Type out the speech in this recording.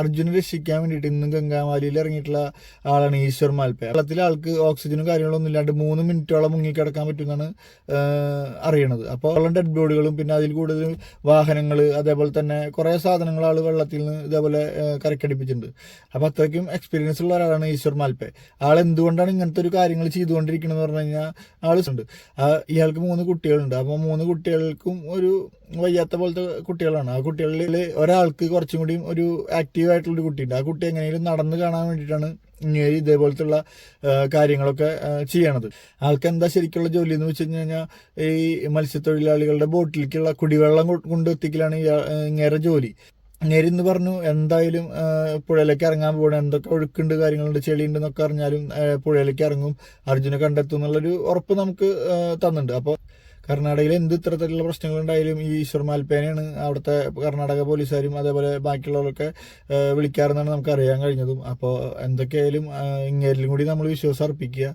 അർജുനെ രക്ഷിക്കാൻ വേണ്ടിയിട്ട് ഇന്നും ഗംഗാമാലിയിൽ ഇറങ്ങിയിട്ടുള്ള ആളാണ് ഈശ്വർ മാൽപ്പെ വെള്ളത്തിൽ ആൾക്ക് ഓക്സിജനും കാര്യങ്ങളൊന്നും ഇല്ലാണ്ട് മൂന്ന് മിനിറ്റോളം മുങ്ങിക്കിടക്കാൻ പറ്റുമെന്നാണ് അറിയണത്. അപ്പോൾ വെള്ളം ഡെഡ് ബോഡികളും പിന്നെ അതിൽ കൂടുതൽ വാഹനങ്ങൾ അതേപോലെ തന്നെ കുറേ സാധനങ്ങൾ ആൾ വെള്ളത്തിൽ നിന്ന് ഇതേപോലെ കരക്കടിപ്പിച്ചിട്ടുണ്ട്. അപ്പോൾ അത്രയ്ക്കും എക്സ്പീരിയൻസ് ഉള്ള ഒരാളാണ് ഈശ്വർ മാൽപ്പെ ആൾ എന്തുകൊണ്ടാണ് ഇങ്ങനത്തെ ഒരു കാര്യങ്ങൾ ചെയ്തുകൊണ്ടിരിക്കുന്നത് പറഞ്ഞു കഴിഞ്ഞാൽ ആൾ ഉണ്ട് ഇയാൾക്ക് മൂന്ന് കുട്ടികളുണ്ട്. അപ്പോൾ മൂന്ന് കുട്ടികൾക്കും ഒരു വയ്യാത്ത പോലത്തെ കുട്ടികളാണ്. ആ കുട്ടികളിൽ ഒരാൾക്ക് കുറച്ചും കൂടിയും ഒരു ആക്റ്റീവ് ആയിട്ടുള്ളൊരു കുട്ടിയുണ്ട്. ആ കുട്ടി എങ്ങനെയും നടന്ന് കാണാൻ വേണ്ടിയിട്ടാണ് ഇനി ഇതേപോലത്തുള്ള കാര്യങ്ങളൊക്കെ ചെയ്യണത്. ആൾക്ക് എന്താ ശരിക്കുള്ള ജോലി എന്ന് വെച്ച് കഴിഞ്ഞാൽ ഈ മത്സ്യത്തൊഴിലാളികളുടെ ബോട്ടിലേക്കുള്ള കുടിവെള്ളം കൊണ്ടെത്തിക്കലാണ് ഇങ്ങേരെ ജോലി. നേരിന്ന് പറഞ്ഞു എന്തായാലും പുഴയിലേക്ക് ഇറങ്ങാൻ പോകണം എന്തൊക്കെ ഒഴുക്കുണ്ട് കാര്യങ്ങളുണ്ട് ചെളിയുണ്ട് എന്നൊക്കെ അറിഞ്ഞാലും പുഴയിലേക്ക് ഇറങ്ങും. അർജുനെ കണ്ടെത്തും എന്നുള്ളൊരു ഉറപ്പ് നമുക്ക് തന്നിട്ടുണ്ട്. അപ്പോൾ കർണാടകയിൽ എന്ത് ഇത്തരത്തിലുള്ള പ്രശ്നങ്ങൾ ഉണ്ടായാലും ഈ ഈശ്വർ മാൽപ്പേനെയാണ് അവിടുത്തെ കർണാടക പോലീസുകാരും അതേപോലെ ബാക്കിയുള്ളവരൊക്കെ വിളിക്കാറെന്നാണ് നമുക്ക് അറിയാൻ കഴിഞ്ഞതും. അപ്പോൾ എന്തൊക്കെയായാലും ഇങ്ങേരിലും കൂടി നമ്മൾ വിശ്വാസം അർപ്പിക്കുക.